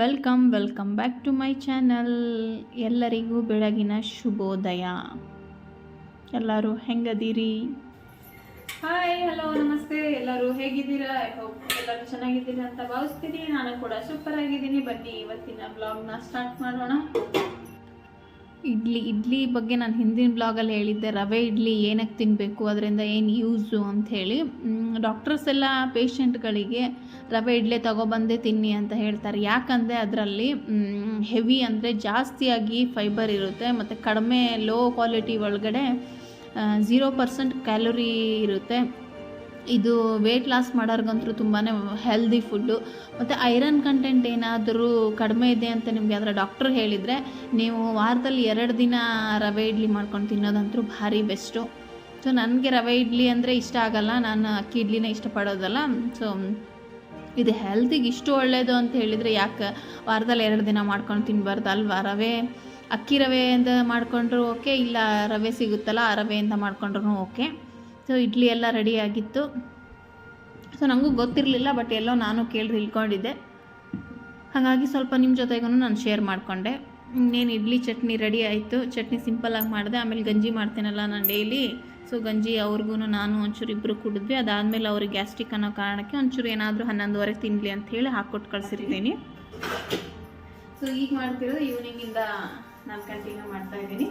Welcome welcome back to my channel ಎಲ್ಲರಿಗೂ ಬೆಳಗಿನ ಶುಭೋದಯ. ಎಲ್ಲರೂ ಹೆಂಗದೀರಿ? ಹಾಯ್ ಹಲೋ ನಮಸ್ತೆ. ಎಲ್ಲರೂ ಹೇಗಿದ್ದೀರಾ? ಐ ಹೋಪ್ ಎಲ್ಲರೂ ಚೆನ್ನಾಗಿದ್ದೀರಾ ಅಂತ ಭಾವಿಸ್ತೀನಿ. ನಾನು ಕೂಡ ಸೂಪರ್ ಆಗಿದ್ದೀನಿ. ಬನ್ನಿ, ಇವತ್ತಿನ ಬ್ಲಾಗ್ನ ಸ್ಟಾರ್ಟ್ ಮಾಡೋಣ. ಇಡ್ಲಿ ಇಡ್ಲಿ ಬಗ್ಗೆ ನಾನು ಹಿಂದಿನ ಬ್ಲಾಗಲ್ಲಿ ಹೇಳಿದ್ದೆ, ರವೆ ಇಡ್ಲಿ ಏನಕ್ಕೆ ತಿನ್ನಬೇಕು ಅದರಿಂದ ಏನು ಯೂಸು ಅಂಥೇಳಿ ಡಾಕ್ಟರ್ಸ್ ಎಲ್ಲ ಪೇಷಂಟ್ಗಳಿಗೆ ರವೆ ಇಡ್ಲಿ ತಗೊಬಂದೇ ತಿನ್ನಿ ಅಂತ ಹೇಳ್ತಾರೆ. ಯಾಕಂದರೆ ಅದರಲ್ಲಿ ಹೆವಿ ಅಂದರೆ ಜಾಸ್ತಿಯಾಗಿ ಫೈಬರ್ ಇರುತ್ತೆ ಮತ್ತು ಕಡಿಮೆ ಲೋ ಕ್ವಾಲಿಟಿ ಒಳಗಡೆ ಝೀರೋ ಪರ್ಸೆಂಟ್ ಕ್ಯಾಲೋರಿ ಇರುತ್ತೆ. ಇದು ವೆಯ್ಟ್ ಲಾಸ್ ಮಾಡೋರ್ಗಂತೂ ತುಂಬಾ ಹೆಲ್ದಿ ಫುಡ್ಡು ಮತ್ತು ಐರನ್ ಕಂಟೆಂಟ್ ಏನಾದರೂ ಕಡಿಮೆ ಇದೆ ಅಂತ ನಿಮಗೆ ಅದರ ಡಾಕ್ಟರ್ ಹೇಳಿದರೆ, ನೀವು ವಾರದಲ್ಲಿ ಎರಡು ದಿನ ರವೆ ಇಡ್ಲಿ ಮಾಡ್ಕೊಂಡು ತಿನ್ನೋದಂತೂ ಭಾರಿ ಬೆಸ್ಟು ಸೊ ನನಗೆ ರವೆ ಇಡ್ಲಿ ಅಂದರೆ ಇಷ್ಟ ಆಗಲ್ಲ. ನಾನು ಅಕ್ಕಿ ಇಡ್ಲಿನ ಇಷ್ಟಪಡೋದಲ್ಲ. ಸೊ ಇದು ಹೆಲ್ತಿಗೆ ಇಷ್ಟು ಒಳ್ಳೆಯದು ಅಂತ ಹೇಳಿದರೆ ಯಾಕೆ? ವಾರದಲ್ಲಿ ಎರಡು ದಿನ ಮಾಡ್ಕೊಂಡು ತಿನ್ನಬಾರ್ದು ಅಲ್ವಾ? ರವೆ, ಅಕ್ಕಿ ರವೆಯಿಂದ ಮಾಡಿಕೊಂಡ್ರೂ ಓಕೆ ಇಲ್ಲ ರವೆ ಸಿಗುತ್ತಲ್ಲ, ಆ ರವೆಯಿಂದ ಮಾಡಿಕೊಂಡ್ರೂ ಓಕೆ ಸೊ ಇಡ್ಲಿ ಎಲ್ಲ ರೆಡಿ ಆಗಿತ್ತು. ಸೊ ನನಗೂ ಗೊತ್ತಿರಲಿಲ್ಲ, ಬಟ್ ಎಲ್ಲೋ ನಾನು ಕೇಳಿ ತಿಳ್ಕೊಂಡಿದ್ದೆ. ಹಾಗಾಗಿ ಸ್ವಲ್ಪ ನಿಮ್ಮ ಜೊತೆಗೂ ನಾನು ಶೇರ್ ಮಾಡಿಕೊಂಡೆ. ಇನ್ನೇನು ಇಡ್ಲಿ ಚಟ್ನಿ ರೆಡಿ ಆಯಿತು. ಚಟ್ನಿ ಸಿಂಪಲಾಗಿ ಮಾಡಿದೆ, ಆಮೇಲೆ ಗಂಜಿ ಮಾಡ್ತೇನಲ್ಲ ನಾನು ಡೈಲಿ ಸೊ ಗಂಜಿ ಅವ್ರಿಗೂ ನಾನು ಒಂಚೂರು ಇಬ್ಬರು ಕುಡಿದ್ವಿ. ಅದಾದಮೇಲೆ ಅವ್ರಿಗೆ ಗ್ಯಾಸ್ಟ್ರಿಕ್ ಅನ್ನೋ ಕಾರಣಕ್ಕೆ ಒಂಚೂರು ಏನಾದರೂ ಹನ್ನೊಂದುವರೆಗೆ ತಿನ್ನಲಿ ಅಂತ ಹೇಳಿ ಹಾಕ್ಕೊಟ್ಟು ಕಳಿಸಿರ್ತೀನಿ. ಸೊ ಈಗ ಮಾಡ್ತಿರೋದು ಈವ್ನಿಂಗಿಂದ ನಾನು ಕಂಟಿನ್ಯೂ ಮಾಡ್ತಾ ಇದ್ದೀನಿ.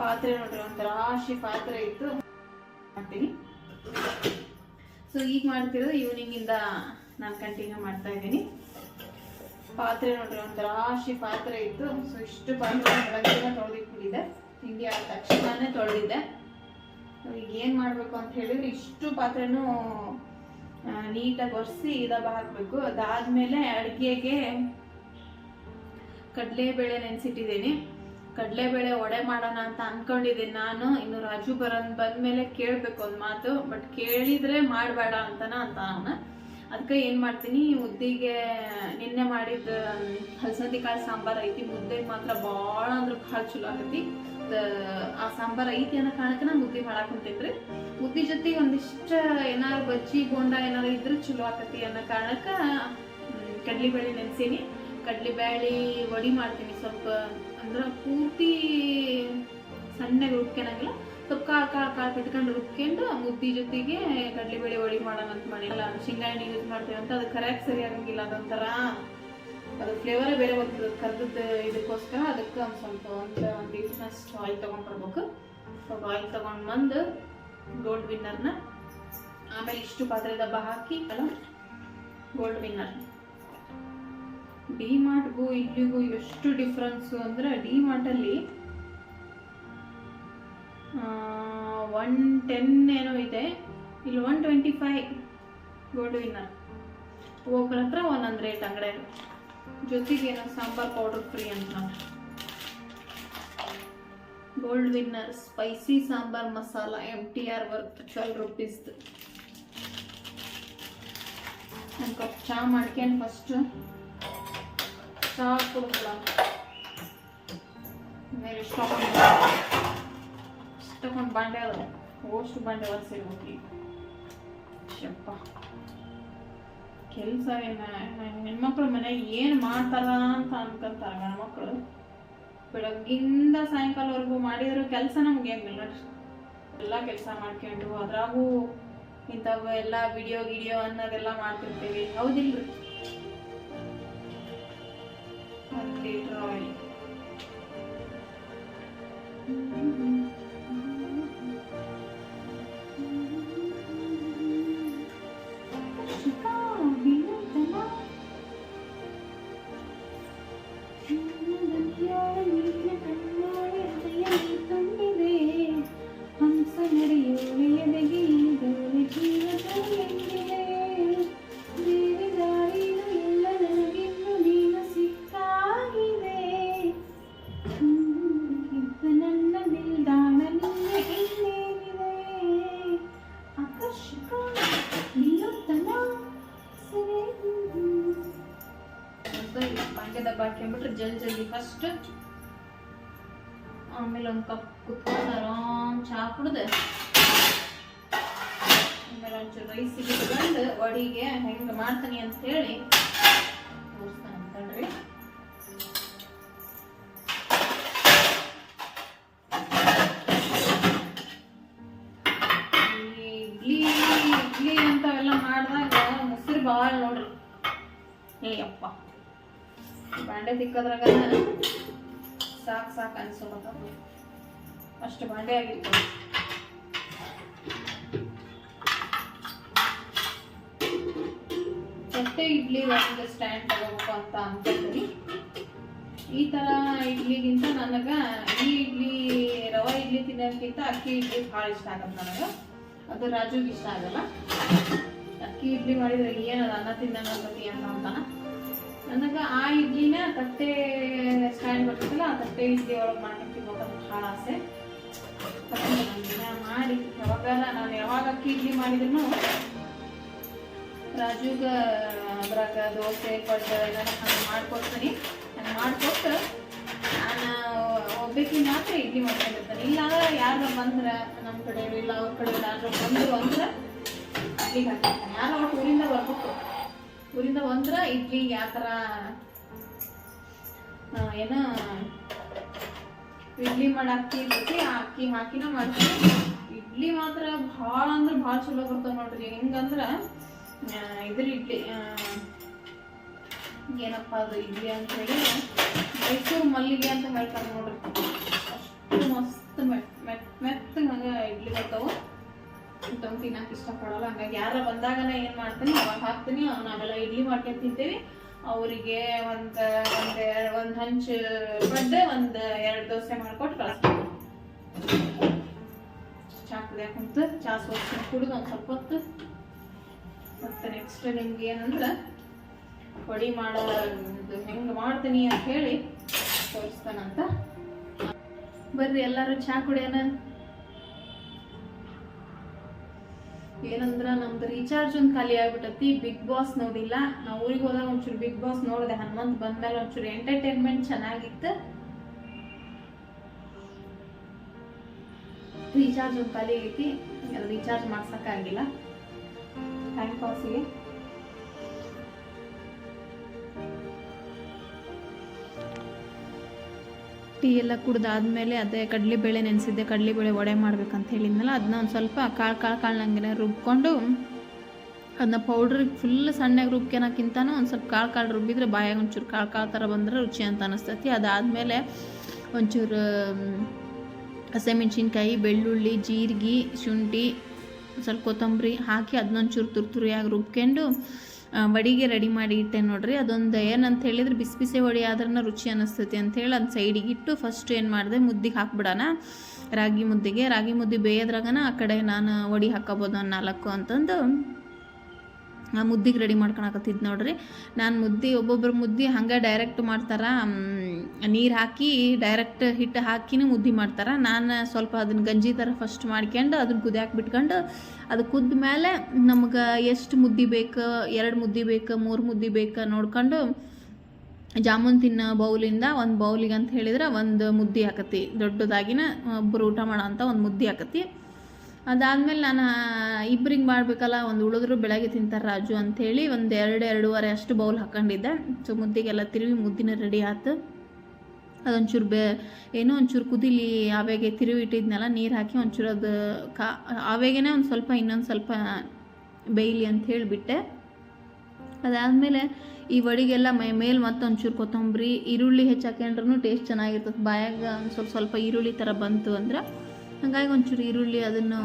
ಪಾತ್ರೆ ನೋಡ್ರಿ, ಒಂಥರ ರಾಶಿ ಪಾತ್ರೆ ಇತ್ತು. ಮಾಡ್ತೀನಿ. ಸೊ ಈಗ ಮಾಡ್ತಿರೋದು ಈವ್ನಿಂಗಿಂದ ನಾನು ಕಂಟಿನ್ಯೂ ಮಾಡ್ತಾ ಇದ್ದೀನಿ. ಪಾತ್ರೆ ನೋಡ್ರಿ, ಒಂಥರ ರಾಶಿ ಪಾತ್ರೆ ಇತ್ತು. ಸೊ ಇಷ್ಟು ಪಾತ್ರೆ ಬೆಳಗ್ಗೆ ತೊಳೆದಿಟ್ಬಿಟ್ಟಿದೆ ತಿಂಡಿ ಆದ ತಕ್ಷಣನೇ ತೊಳೆದಿದ್ದೆ. ಈಗ ಏನು ಮಾಡಬೇಕು ಅಂತ ಹೇಳಿದ್ರೆ, ಇಷ್ಟು ಪಾತ್ರೆನೂ ನೀಟಾಗಿ ಒರೆಸಿ ಇದಬ್ಬ ಹಾಕಬೇಕು. ಅದಾದಮೇಲೆ ಅಡುಗೆಗೆ ಕಡಲೆಬೇಳೆ ನೆನೆಸಿಟ್ಟಿದ್ದೀನಿ. ಕಡಲೆಬೇಳೆ ಒಡೆ ಮಾಡೋಣ ಅಂತ ಅನ್ಕೊಂಡಿದ್ದೀನಿ ನಾನು. ಇನ್ನು ರಾಜು ಬರೋನ್ ಬಂದ್ಮೇಲೆ ಕೇಳಬೇಕು ಒಂದು ಮಾತು ಬಟ್ ಕೇಳಿದ್ರೆ ಮಾಡಬೇಡ ಅಂತನ ಅಂತ ನಾನು. ಅದಕ್ಕೆ ಏನು ಮಾಡ್ತೀನಿ ಮುದ್ದಿಗೆ ನಿನ್ನೆ ಮಾಡಿದ ಹಲಸಂದಿ ಕಾಳು ಸಾಂಬಾರು ಐತಿ, ಮುದ್ದೆ ಮಾತ್ರ ಭಾಳ ಅಂದ್ರೆ ಭಾಳ ಚಲೋ ಆಗತಿ. ಆ ಸಾಂಬಾರು ಐತಿ ಅನ್ನೋ ಕಾರಣಕ್ಕೆ ನಾನು ಮುದ್ದೆ ಮಾಡಾಕ್ ಕುಂತಿದ್ರಿ. ಮುದ್ದೆ ಜೊತೆ ಒಂದಿಷ್ಟು ಏನಾರು ಬಜ್ಜಿ ಬೋಂಡ ಏನಾರು ಇದ್ರೆ ಚಲೋ ಆಕತಿ ಅನ್ನೋ ಕಾರಣಕ್ಕೆ ಕಡ್ಲಿಬೇಳೆ ನೆನೆಸೀನಿ. ಕಡ್ಲಿಬೇಳೆ ವಡಿ ಮಾಡ್ತೀನಿ. ಸ್ವಲ್ಪ ಅಂದ್ರೆ ಪೂರ್ತಿ ಸಣ್ಣಗೆ ರುಬ್ಕೊಳಂಗಿಲ್ಲ ಸ್ವಲ್ಪ ಕಾಳು ಕಾಳು ಕಾಳು ಬಿಟ್ಕೊಂಡು ರುಬ್ಕೊಂಡು ಮುದ್ದಿ ಜೊತೆಗೆ ಕಡ್ಲಿಬೇಳೆ ವಡಿ ಮಾಡೋಣ ಅಂತ ಮಾಡಿಲ್ಲ. ಶೇಂಗಾ ಎಣ್ಣೆ ಯೂಸ್ ಮಾಡ್ತೀವಿ ಅಂತ ಅದು ಕರೆಕ್ಟ್ ಸರಿ ಆಗಂಗಿಲ್ಲ ಅದೊಂಥರ. ಅದು ಫ್ಲೇವರೇ ಬೇರೆ ಬರ್ತದೆ ಕರ್ದದ್ದು ಇದಕ್ಕೋಸ್ಕರ ಅದಕ್ಕೆ ಒಂದು ಸ್ವಲ್ಪ ಒಂದು ಒಂದು ಆಯಿಲ್ ತೊಗೊಂಡ್ಬರ್ಬೇಕು ಸ್ವಲ್ಪ ಆಯಿಲ್ ತೊಗೊಂಡು ಬಂದು ಗೋಲ್ಡ್ ವಿನ್ನರ್ನ ಆಮೇಲೆ ಇಷ್ಟು ಪಾತ್ರೆ ದಬ್ಬ ಹಾಕಿ ಅಲ್ಲ ಗೋಲ್ಡ್ ವಿನ್ನರ್ ಡಿ ಮಾರ್ಟ್ಗೂ ಇಲ್ಲಿಗೂ ಎಷ್ಟು ಡಿಫ್ರೆನ್ಸು ಅಂದರೆ ಡಿ ಮಾರ್ಟಲ್ಲಿ ಒನ್ ಟೆನ್ ಏನೋ ಇದೆ. ಇಲ್ಲಿ one twenty five gold winner. ಒಬ್ಬರ ಹತ್ರ ಒಂದೊಂದು ರೇಟ್ ಅಂಗಡಿ ಜೊತೆಗೆ ಏನೋ ಸಾಂಬಾರ್ ಪೌಡರ್ ಫ್ರೀ ಅಂತ. Gold winner, spicy sambar masala M T R worth, twelve ರುಪೀಸ್ದು ಒಂದು ಕಪ್ ಚಹಾ ಮಾಡ್ಕೊಂಡು ಫಸ್ಟು. ಚಹಾ ಕುಡಿದ್ಲ ಮೇಲೆ ತಗೊಂಡು ಬಾಂಡೆ ಅದ ಓಷ್ಟು ಬಾಂಡೆ ಒರೆಸಿರ್ಬೇಕು ಶಪ್ಪ ಕೆಲಸ ಏನ ಹೆಣ್ಮಕ್ಳು ಮನೆಗೆ ಏನು ಮಾಡ್ತಾರ ಅಂತ ಅನ್ಕೊಂತಾರ ಗಂಡ್ಮಕ್ಳು ಬೆಳಗ್ಗಿಂದ ಸಾಯಂಕಾಲವರೆಗೂ ಮಾಡಿದ್ರು ಕೆಲಸ ನಮ್ಗೆ ಆಗಿಲ್ಲ ಎಲ್ಲ ಕೆಲಸ ಮಾಡ್ಕೊಂಡು ಅದ್ರಾಗೂ ಇಂಥವು ಎಲ್ಲ ವಿಡಿಯೋ ಗಿಡಿಯೋ ಅನ್ನೋದೆಲ್ಲ ಮಾಡ್ತಿರ್ತೀವಿ. ಹೌದಿಲ್ರಿ? ಒಂದು ಲೀಟ್ರ್ ಆಯಿಲ್ ಹಂಸ ಸ್ವಲ್ಪ ಜಲ್ ಜಲ್ದಿ ಫಸ್ಟ್ ಆಮೇಲೆ ಒಂದು ಕಪ್ ಕುತ್ಕೊಂಡು ಆರಾಮ್ ಚಾ ಕುಡ್ದು. ಆಮೇಲೆ ಒಂಚೂರು ರೈಸಿಗೆ ಬಂದು ಅಡಿಗೆ ಹೆಂಗೆ ಮಾಡ್ತೀನಿ ಅಂತ ಹೇಳಿ ತೋರಿಸ್ತಾನೆ ಅಂತಳ್ರಿ ಇಡ್ಲಿ ಇಡ್ಲಿ ಅಂತವೆಲ್ಲ ಮಾಡಿದಾಗ ಮೊಸರು ಭಾಳ ನೋಡ್ರಿ. ಏಯಪ್ಪ ಬಾಂಡೆ ತಿಕ್ಕೋದ್ರಾಗ ಸಾಕು ಸಾಕು ಅನ್ಸೋಲ್ಲ ಅಷ್ಟು ಬಾಂಡೆ ಆಗಿತ್ತು. ಮತ್ತೆ ಇಡ್ಲಿ ಒಂದು ಸ್ಟ್ಯಾಂಡ್ ತಗೋಬೇಕು ಅಂತ ಅನ್ಕೊಂಡಿ ಈ ಥರ ಇಡ್ಲಿಗಿಂತ ನನಗೆ ಈ ಇಡ್ಲಿ, ರವೆ ಇಡ್ಲಿ ತಿನ್ನೋದಕ್ಕಿಂತ ಅಕ್ಕಿ ಇಡ್ಲಿ ಭಾಳ ಇಷ್ಟ ಆಗತ್ತೆ ನನಗೆ. ಅದು ರಾಜುಗೆ ಇಷ್ಟ ಆಗಲ್ಲ. ಅಕ್ಕಿ ಇಡ್ಲಿ ಮಾಡಿದ್ರೆ ಏನದ ಅನ್ನ ತಿನ್ನೋಣ ಅಂತ ಅಂತ ನನಗೆ ಆ ಇಡ್ಲಿನ ತಟ್ಟೆ ಸ್ಟ್ಯಾಂಡ್ ಬರ್ತಿಲ್ಲ ಆ ತಟ್ಟೆ ಇಡ್ಲಿ ಒಳಗೆ ತಿನ್ಬೇಕಂತ ಭಾಳ ಆಸೆ. ಮಾಡಿ, ಯಾವಾಗಾರ ನಾನು ಯಾವಾಗ ಅಕ್ಕಿ ಇಡ್ಲಿ ಮಾಡಿದ್ರು ರಾಜುಗ, ಅದ್ರಾಗ ದೋಸೆ, ಪಡ್ಡ ಎಲ್ಲ ಮಾಡ್ಕೊಡ್ತೀನಿ. ನಾನು ಮಾಡಿಕೊಟ್ಟು ನಾನು ಒಬ್ಬಕ್ಕಿ ಮಾತ್ರ ಇಡ್ಲಿ ಮಾಡ್ಕೊಂಡಿರ್ತಾನೆ. ಇಲ್ಲ, ಯಾರು ಬಂದ್ರೆ ನಮ್ಮ ಕಡೆ ಇಲ್ಲ ಅವ್ರ ಕಡೆ ಯಾರು ಬಂದರು ಅಂದ್ರೆ ಇಡ್ಲಿಗೆ ಹಾಕಿರ್ತಾನೆ ಯಾರು ಅವ್ರ ಊರಿಂದ ಬರ್ಬೇಕು. ಊರಿಂದ ಒಂದ್ರ ಇಡ್ಲಿ ಆ, ಏನು? ಇಡ್ಲಿ ಮಾಡಿ ಅಕ್ಕಿ ಇರ್ತೈತಿ ಅಕ್ಕಿ ಹಾಕಿನ ಮಾಡ್ತೀನಿ ಇಡ್ಲಿ ಮಾತ್ರ ಭಾಳ ಅಂದ್ರೆ ಭಾಳ ಚಲೋ ಬರ್ತಾವ ನೋಡ್ರಿ. ಹೆಂಗಂದ್ರೆ ಇದ್ರ ಇಡ್ಲಿ ಏನಪ್ಪ ಅದು ಇಡ್ಲಿ ಅಂತ ಹೇಳಿ ಮೈಸೂರು ಮಲ್ಲಿಗೆ ಅಂತ ಹೇಳ್ತಾರೆ ನೋಡ್ರಿ. ಅಷ್ಟು ಮಸ್ತ್ ಮೆತ್ ಮೆತ್ ಮೆತ್ತಗೆ ಹಂಗೆ ಇಡ್ಲಿ ಬರ್ತಾವು. ಅಂತವ್ ತಿನ್ನಕ್ಕೆ ಇಷ್ಟಪಡಲ್ಲ. ಹಂಗಾಗಿ ಯಾರ ಬಂದಾಗನ ಏನು ಮಾಡ್ತೀನಿ, ಅವಾಗ ಹಾಕ್ತೀನಿ. ನಾವೆಲ್ಲ ಇಡ್ಲಿ ಮಾಡ್ಕೊಂಡು ತಿಂತೀವಿ. ಅವರಿಗೆ ಒಂದು ಒಂದು ಒಂದು ಹಂಚ್ ಬಡ್ಡೆ ಒಂದು ಎರಡು ದೋಸೆ ಮಾಡ್ಕೊಟ್ಟು ಕಳಿಸ್ತೀನಿ. ಚಾ ಕುಂತು, ಚಾ ಸೋಸ್ಕೊಂಡು ಕುಡಿದು ಒಂದು ಸ್ವಲ್ಪ ಹೊತ್ತು. ಮತ್ತೆ ನೆಕ್ಸ್ಟ್ ನಿಮ್ಗೆ ಏನಂದ್ರೆ, ಪೊಡಿ ಮಾಡೋ ಹೆಂಗ್ ಮಾಡ್ತೀನಿ ಅಂತ ಹೇಳಿ ತೋರಿಸ್ತಾನಂತ. ಬರ್ರಿ, ಎಲ್ಲರೂ ಚಾ ಕುಡಿಯೋಣ ಏನಂದ್ರ ನಮ್ದು ರೀಚಾರ್ಜ್ ಒಂದು ಖಾಲಿ ಆಗ್ಬಿಟ್ಟತಿ ಬಿಗ್ ಬಾಸ್ ನೋಡಿಲ್ಲ. ನಾವು ಊರಿಗೆ ಹೋದಾಗ ಒಂಚೂರು ಬಿಗ್ ಬಾಸ್ ನೋಡಿದೆ, ಹನುಮಂತ್ ಬಂದ್ಮೇಲೆ ಒಂಚೂರು ಎಂಟರ್ಟೈನ್ಮೆಂಟ್ ಚೆನ್ನಾಗಿತ್ತು. ರೀಚಾರ್ಜ್ ಒಂದು ಖಾಲಿ ಐತಿ ರೀಚಾರ್ಜ್ ಮಾಡ್ಸೋಕ್ಕಾಗಿಲ್ಲ. ಟೈಮ್ ಪಾಸಿಗೆ ಟೀ ಎಲ್ಲ ಕುಡ್ದಾದ್ಮೇಲೆ ಅದೇ ಕಡಲೆಬೇಳೆ ನೆನೆಸಿದ್ದೆ ಕಡಲೆಬೇಳೆ ವಡೆ ಮಾಡ್ಬೇಕಂತ ಹೇಳಿದ್ನಲ್ಲ ಅದನ್ನ ಒಂದು ಸ್ವಲ್ಪ ಕಾಳು ಕಾಳು ಕಾಳಂಗೆ ರುಬ್ಕೊಂಡು ಅದನ್ನ ಪೌಡ್ರಿಗೆ ಫುಲ್ ಸಣ್ಣಗೆ ರುಬ್ಕೊಳಕ್ಕಿಂತನೂ ಒಂದು ಸ್ವಲ್ಪ ಕಾಳು ಕಾಳು ರುಬ್ಬಿದ್ರೆ ಬಾಯಾಗ ಒಂಚೂರು ಕಾಳು ಕಾಳು ಥರ ಬಂದರೆ ರುಚಿ ಅಂತ ಅನಿಸ್ತೈತಿ. ಅದಾದಮೇಲೆ ಒಂಚೂರು ಹಸಿಮೆಣ್ಸಿನ್ಕಾಯಿ, ಬೆಳ್ಳುಳ್ಳಿ, ಜೀರಿಗೆ, ಶುಂಠಿ ಸ್ವಲ್ಪ ಕೊತ್ತಂಬರಿ ಹಾಕಿ ಅದನ್ನೊಂಚೂರು ತುರ್ತುರಿಯಾಗಿ ರುಬ್ಕೊಂಡು ವಡಿಗೆ ರೆಡಿ ಮಾಡಿ ಇಟ್ಟೆ ನೋಡ್ರಿ. ಅದೊಂದು ಏನಂತ ಹೇಳಿದ್ರೆ ಬಿಸಿ ಬಿಸಿ ವಡಿ ಆದ್ರೂ ರುಚಿ ಅನ್ನಿಸ್ತೈತಿ ಅಂತೇಳಿ ಅದು ಸೈಡಿಗೆ ಇಟ್ಟು ಫಸ್ಟ್ ಏನು ಮಾಡಿದೆ, ಮುದ್ದಿಗೆ ಹಾಕ್ಬಿಡೋಣ. ರಾಗಿ ಮುದ್ದೆಗೆ. ರಾಗಿ ಮುದ್ದೆ ಬೇಯೋದ್ರಾಗನ ಆ ಕಡೆ ನಾನು ವಡಿ ಹಾಕೋಬೋದು ಒಂದು ನಾಲ್ಕು ಅಂತಂದು ಆ ಮುದ್ದಿಗೆ ರೆಡಿ ಮಾಡ್ಕೊಳಕತ್ತಿದ್ದು ನೋಡ್ರಿ. ನಾನು ಮುದ್ದೆ, ಒಬ್ಬೊಬ್ರು ಮುದ್ದೆ ಹಂಗೆ ಡೈರೆಕ್ಟ್ ಮಾಡ್ತಾರೆ ನೀರು ಹಾಕಿ ಡೈರೆಕ್ಟ್ ಹಿಟ್ಟು ಹಾಕಿನೂ ಮುದ್ದೆ ಮಾಡ್ತಾರೆ. ನಾನು ಸ್ವಲ್ಪ ಅದನ್ನ ಗಂಜಿ ಥರ ಫಸ್ಟ್ ಮಾಡ್ಕೊಂಡು ಅದನ್ನ ಕುದಿಯಾಕೆ ಬಿಟ್ಕೊಂಡು ಅದು ಕುದ್ದ ಮೇಲೆ ನಮ್ಗೆ ಎಷ್ಟು ಮುದ್ದೆ ಬೇಕು, ಎರಡು ಮುದ್ದೆ ಬೇಕು, ಮೂರು ಮುದ್ದೆ ಬೇಕು ನೋಡ್ಕೊಂಡು ಜಾಮೂನ್ ತಿನ್ನೋ ಬೌಲಿಂದ ಒಂದು ಬೌಲಿಗೆ ಅಂತ ಹೇಳಿದ್ರೆ ಒಂದು ಮುದ್ದೆ ಹಾಕತಿ ದೊಡ್ಡದಾಗಿನ ಒಬ್ಬರು ಊಟ ಮಾಡೋ ಅಂತ ಒಂದು ಮುದ್ದೆ ಹಾಕತಿ ಅದಾದಮೇಲೆ ನಾನು ಇಬ್ಬರಿಗೆ ಮಾಡಬೇಕಲ್ಲ, ಒಂದು ಉಳಿದ್ರು ಬೆಳಗ್ಗೆ ತಿಂತಾರೆ ರಾಜು ಅಂಥೇಳಿ ಒಂದು ಎರಡು, ಎರಡೂವರೆ ಅಷ್ಟು ಬೌಲ್ ಹಾಕೊಂಡಿದ್ದೆ. ಸೊ ಮುದ್ದೆಗೆಲ್ಲ ತಿರುವಿ ಮುದ್ದಿನ ರೆಡಿ ಆಯ್ತು ಅದೊಂಚೂರು ಬೆ, ಏನೋ ಒಂಚೂರು ಕುದಿಲಿ, ಆವೇಗೆ ತಿರುವಿ ಇಟ್ಟಿದ್ನಲ್ಲ ನೀರು ಹಾಕಿ ಒಂಚೂರು ಅದು ಕಾ ಆವೇಗೇ ಒಂದು ಸ್ವಲ್ಪ, ಇನ್ನೊಂದು ಸ್ವಲ್ಪ ಬೇಯಲಿ ಅಂತ ಹೇಳಿಬಿಟ್ಟೆ. ಅದಾದಮೇಲೆ ಈ ವಡಿಗೆಲ್ಲ ಮೈ, ಮೇಲೆ ಮತ್ತೆ ಒಂಚೂರು ಕೊತ್ತಂಬರಿ, ಈರುಳ್ಳಿ ಹೆಚ್ಚಾಕೊಂಡ್ರೂ ಟೇಸ್ಟ್ ಚೆನ್ನಾಗಿರ್ತದೆ. ಬಾಯಾಗ ಒಂದು ಸ್ವಲ್ಪ ಸ್ವಲ್ಪ ಈರುಳ್ಳಿ ಥರ ಬಂತು ಅಂದ್ರೆ, ಹಾಗಾಗಿ ಒಂಚೂರು ಈರುಳ್ಳಿ ಅದನ್ನು,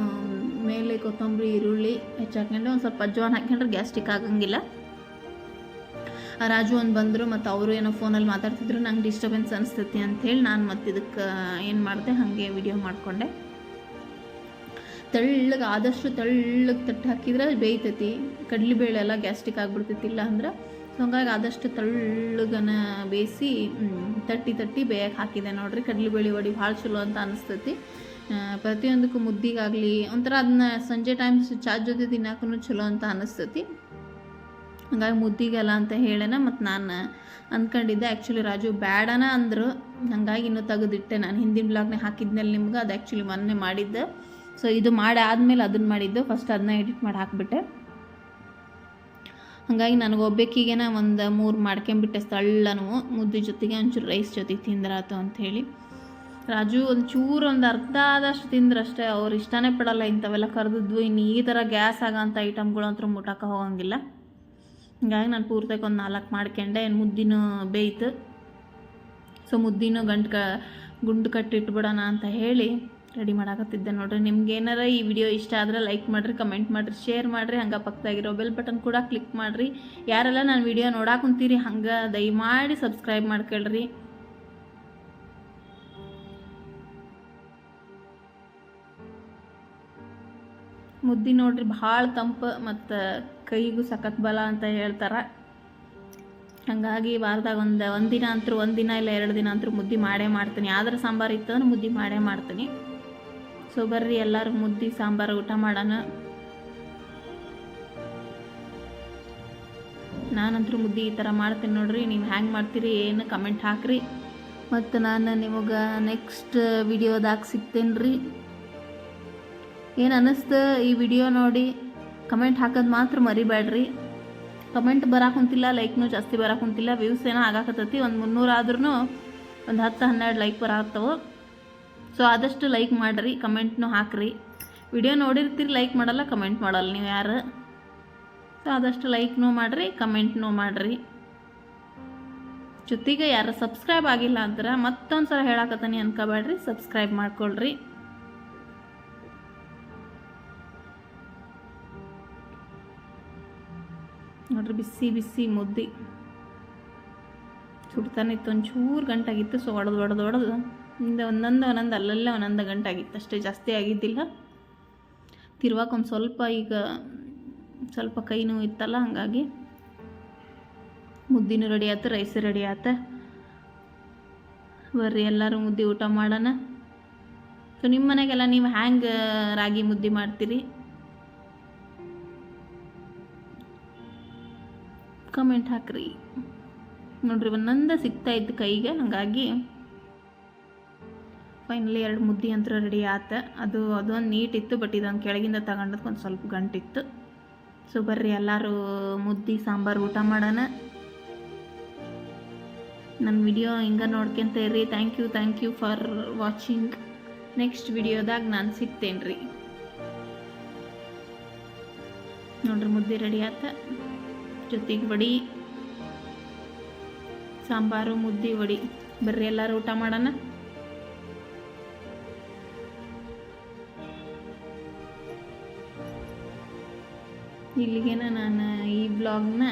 ಮೇಲೆ ಕೊತ್ತಂಬರಿ, ಈರುಳ್ಳಿ ಹೆಚ್ಚಾಕೊಂಡು ಒಂದು ಸ್ವಲ್ಪ ಅಜ್ವಾನ್ ಹಾಕ್ಕೊಂಡ್ರೆ ಗ್ಯಾಸ್ಟಿಕ್ ಆಗಂಗಿಲ್ಲ. ರಾಜು ಒಂದು ಬಂದರು ಮತ್ತು ಅವರು ಏನೋ ಫೋನಲ್ಲಿ ಮಾತಾಡ್ತಿದ್ರು, ನಂಗೆ ಡಿಸ್ಟರ್ಬೆನ್ಸ್ ಅನಿಸ್ತೈತಿ ಅಂಥೇಳಿ ನಾನು ಮತ್ತು ಇದಕ್ಕೆ ಏನು ಮಾಡಿದೆ, ಹಾಗೆ ವಿಡಿಯೋ ಮಾಡಿಕೊಂಡೆ. ತೆಳ್ಳಗೆ, ಆದಷ್ಟು ತೆಳ್ಳಗೆ ತಟ್ಟು ಹಾಕಿದ್ರೆ ಬೇಯ್ತೈತಿ. ಕಡಲೆಬೇಳೆ ಎಲ್ಲ ಗ್ಯಾಸ್ಟಿಕ್ ಆಗಿಬಿಡ್ತೈತಿ ಇಲ್ಲ ಅಂದ್ರೆ ಹಂಗಾಗಿ ಆದಷ್ಟು ತಳ್ಳಗನ ಬೇಯಿಸಿ ತಟ್ಟಿ ತಟ್ಟಿ ಬೇಯಕ್ಕೆ ಹಾಕಿದೆ ನೋಡ್ರಿ. ಕಡಲೆಬೇಳೆ ವಡಿ ಭಾಳ ಚಲೋ ಅಂತ ಅನಿಸ್ತೈತಿ. ಪ್ರತಿಯೊಂದಕ್ಕೂ ಮುದ್ದಿಗಾಗಲಿ, ಒಂಥರ ಅದನ್ನ ಸಂಜೆ ಟೈಮ್ಸ್ ಚಾ ಜೊತೆ ತಿನ್ನಕ್ಕೂ ಚಲೋ ಅಂತ ಅನಿಸ್ತೈತಿ. ಹಂಗಾಗಿ ಮುದ್ದಿಗೆಲ್ಲ ಅಂತ ಹೇಳೇನ ಮತ್ತು ನಾನು ಅಂದ್ಕೊಂಡಿದ್ದೆ ಆ್ಯಕ್ಚುಲಿ ರಾಜು ಬ್ಯಾಡನ ಅಂದರು, ಹಂಗಾಗಿ ಇನ್ನೂ ತೆಗೆದಿಟ್ಟೆ ನಾನು. ಹಿಂದಿನ ಬ್ಲಾಗ್ನೇ ಹಾಕಿದ್ಮೇಲೆ ನಿಮ್ಗೆ ಅದು ಆ್ಯಕ್ಚುಲಿ ಮೊನ್ನೆ ಮಾಡಿದ್ದೆ. ಸೊ ಇದು ಮಾಡಿ ಆದಮೇಲೆ ಅದನ್ನು ಮಾಡಿದ್ದು. ಫಸ್ಟ್ ಅದನ್ನ ಎಡಿಟ್ ಮಾಡಿ ಹಾಕಿಬಿಟ್ಟೆ. ಹಾಗಾಗಿ ನನಗೆ ಒಬ್ಬಾಕಿಗೆನ ಒಂದು ಮೂರು ಮಾಡ್ಕೊಂಬಿಟ್ಟೆ ಸ್ಥಳನೂ ಮುದ್ದೆ ಜೊತೆಗೆ ಒಂಚೂರು ರೈಸ್ ಜೊತೆಗೆ ತಿಂದ್ರಾತು ಅಂಥೇಳಿ ರಾಜು ಒಂದು ಚೂರು ಒಂದು ಅರ್ಧ ಆದಷ್ಟು ತಿಂದ್ರಷ್ಟೇ. ಅವ್ರು ಇಷ್ಟನೇ ಪಡೋಲ್ಲ ಇಂಥವೆಲ್ಲ ಕರೆದಿದ್ವು. ಇನ್ನು ಈ ಥರ ಗ್ಯಾಸ್ ಆಗೋಂಥ ಐಟಮ್ಗಳಂತೂ ಮುಟ್ಟಕ್ಕೆ ಹೋಗಂಗಿಲ್ಲ ಹಿಂಗಾಗಿ ನಾನು ಪೂರ್ತಿಯಾಗಿ ಒಂದು ನಾಲ್ಕು ಮಾಡ್ಕೊಂಡೆ ಮುದ್ದಿನೂ ಬೇಯ್ತು. ಸೊ ಮುದ್ದಿನ ಗಂಟು ಕ, ಗುಂಡು ಕಟ್ಟಿಟ್ಬಿಡೋಣ ಅಂತ ಹೇಳಿ ರೆಡಿ ಮಾಡಾಕತ್ತಿದ್ದೆ ನೋಡ್ರಿ. ನಿಮ್ಗೆ ಏನಾರ ಈ ವಿಡಿಯೋ ಇಷ್ಟ ಆದರೆ ಲೈಕ್ ಮಾಡಿರಿ ಕಮೆಂಟ್ ಮಾಡಿರಿ ಶೇರ್ ಮಾಡಿರಿ. ಹಂಗೆ ಪಕ್ಕದಾಗಿರೋ ಬೆಲ್ ಬಟನ್ ಕೂಡ ಕ್ಲಿಕ್ ಮಾಡಿರಿ. ಯಾರೆಲ್ಲ ನಾನು ವಿಡಿಯೋ ನೋಡಾಕುಂತೀರಿ ಹಂಗೆ ದಯಮಾಡಿ ಸಬ್ಸ್ಕ್ರೈಬ್ ಮಾಡ್ಕೊಳ್ರಿ. ಮುದ್ದಿ ನೋಡ್ರಿ, ಭಾಳ ತಂಪು ಮತ್ತು ಕೈಗೂ ಸಖತ್ ಬಲ ಅಂತ ಹೇಳ್ತಾರೆ. ಹಾಗಾಗಿ ವಾರದಾಗ ಒಂದು ಒಂದಿನ ಅಂತೂ ಒಂದಿನ ಇಲ್ಲ ಎರಡು ದಿನ ಅಂತರೂ ಮುದ್ದೆ ಮಾಡೇ ಮಾಡ್ತೀನಿ. ಯಾವ್ದಾರ ಸಾಂಬಾರು ಇತ್ತಂದ್ರೆ ಮುದ್ದೆ ಮಾಡೇ ಮಾಡ್ತೀನಿ. ಸೊ ಬರ್ರಿ ಎಲ್ಲರೂ ಮುದ್ದೆ, ಸಾಂಬಾರು, ಊಟ ಮಾಡೋಣ. ನಾನಂತರೂ ಮುದ್ದೆ ಈ ಥರ ಮಾಡ್ತೀನಿ ನೋಡ್ರಿ. ನೀವು ಹ್ಯಾಂಗೆ ಮಾಡ್ತೀರಿ, ಏನು ಕಮೆಂಟ್ ಹಾಕ್ರಿ. ಮತ್ತು ನಾನು ನಿಮಗೆ ನೆಕ್ಸ್ಟ್ ವಿಡಿಯೋದಾಗ ಸಿಗ್ತೇನೆ ರೀ ಏನು ಅನ್ನಿಸ್ತು ಈ ವಿಡಿಯೋ ನೋಡಿ? ಕಮೆಂಟ್ ಹಾಕೋದು ಮಾತ್ರ ಮರಿಬೇಡ್ರಿ ಕಮೆಂಟ್ ಬರಾಕುಂತಿಲ್ಲ ಲೈಕ್ನೂ ಜಾಸ್ತಿ ಬರಾಕುಂತಿಲ್ಲ ವ್ಯೂಸ್ ಏನೋ ಆಗಾಕತ್ತೈತಿ, ಒಂದು ಮುನ್ನೂರು ಆದ್ರೂ ಒಂದು ಹತ್ತು ಹನ್ನೆರಡು ಲೈಕ್ ಬರಾಕತ್ತವು. ಸೊ ಆದಷ್ಟು ಲೈಕ್ ಮಾಡಿರಿ ಕಮೆಂಟ್ನೂ ಹಾಕ್ರಿ. ವಿಡಿಯೋ ನೋಡಿರ್ತೀರಿ ಲೈಕ್ ಮಾಡಲ್ಲ ಕಮೆಂಟ್ ಮಾಡಲ್ಲ ನೀವು ಯಾರು. ಸೊ ಆದಷ್ಟು ಲೈಕ್ನೂ ಮಾಡಿರಿ ಕಮೆಂಟ್ನೂ ಮಾಡಿರಿ. ಜೊತೆಗೆ ಯಾರು ಸಬ್ಸ್ಕ್ರೈಬ್ ಆಗಿಲ್ಲ ಅಂದ್ರೆ ಮತ್ತೊಂದು ಸಲ ಹೇಳಾಕತ್ತೀನಿ ಅನ್ಕೋಬೇಡ್ರಿ ಸಬ್ಸ್ಕ್ರೈಬ್ ಮಾಡ್ಕೊಳ್ರಿ. ನೋಡ್ರಿ ಬಿಸಿ ಬಿಸಿ ಮುದ್ದಿ. ಸುಡ್ತಾನೆ ಇತ್ತು, ಒಂಚೂರು ಗಂಟಾಗಿತ್ತು, ಸೊ ಒಡೆದು ಒಡೆದು ಒಡೆದು. ಹಿಂದೆ ಒಂದೊಂದು ಒಂದೊಂದು, ಅಲ್ಲಲ್ಲೇ ಒಂದೊಂದು ಗಂಟಾಗಿತ್ತು. ಅಷ್ಟೇ ಜಾಸ್ತಿ ಆಗಿದ್ದಿಲ್ಲ. ತಿರ್ವಾಕೊಂದು ಸ್ವಲ್ಪ ಈಗ ಸ್ವಲ್ಪ ಕೈ ನೋವು ಇತ್ತಲ್ಲ, ಹಾಗಾಗಿ ಮುದ್ದಿನೂ ರೆಡಿ ಆಯ್ತು ರೈಸ್ ರೆಡಿ ಆತ. ಬರ್ರಿ, ಎಲ್ಲರೂ ಮುದ್ದೆ ಊಟ ಮಾಡೋಣ. ಸೊ ನಿಮ್ಮ ಮನೆಗೆಲ್ಲ ನೀವು ಹ್ಯಾಂಗೆ ರಾಗಿ ಮುದ್ದೆ ಮಾಡ್ತೀರಿ? ಕಮೆಂಟ್ ಹಾಕ್ರಿ. ನೋಡ್ರಿ, ಒಂದೊಂದು ಸಿಗ್ತಾ ಇತ್ತು ಕೈಗೆ, ಹಾಗಾಗಿ ಫೈನಲಿ ಎರಡು ಮುದ್ದೆ ಅಂತ ರೆಡಿ ಆತ. ಅದು, ಅದೊಂದು ಇತ್ತು ಬಟ್ ಇದೊಂದು ಕೆಳಗಿಂದ ತಗೊಂಡದಕ್ಕೆ ಒಂದು ಸ್ವಲ್ಪ ಗಂಟಿತ್ತು ಸೊ ಬರ್ರಿ, ಎಲ್ಲರೂ ಮುದ್ದೆ, ಸಾಂಬಾರು ಊಟ ಮಾಡೋಣ. ನನ್ನ ವಿಡಿಯೋ ಹಿಂಗೆ ನೋಡ್ಕೊಂತ ಇರ್ರಿ. Thank you thank you for watching next ವಿಡಿಯೋದಾಗ ನಾನು ಸಿಗ್ತೇನೆ ರೀ ನೋಡ್ರಿ, ಮುದ್ದೆ ರೆಡಿ ಆತ. ಜೊತೆಗೆ ವಡಿ, ಸಾಂಬಾರು, ಮುದ್ದೆ, ವಡಿ. ಬರ್ರಿ ಎಲ್ಲರೂ ಊಟ ಮಾಡೋಣ. ಇಲ್ಲಿಗೆ ನಾನು ಈ ಬ್ಲಾಗ್ನ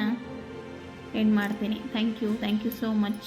ಎಂಡ್ ಮಾಡ್ತೀನಿ. Thank you thank you so much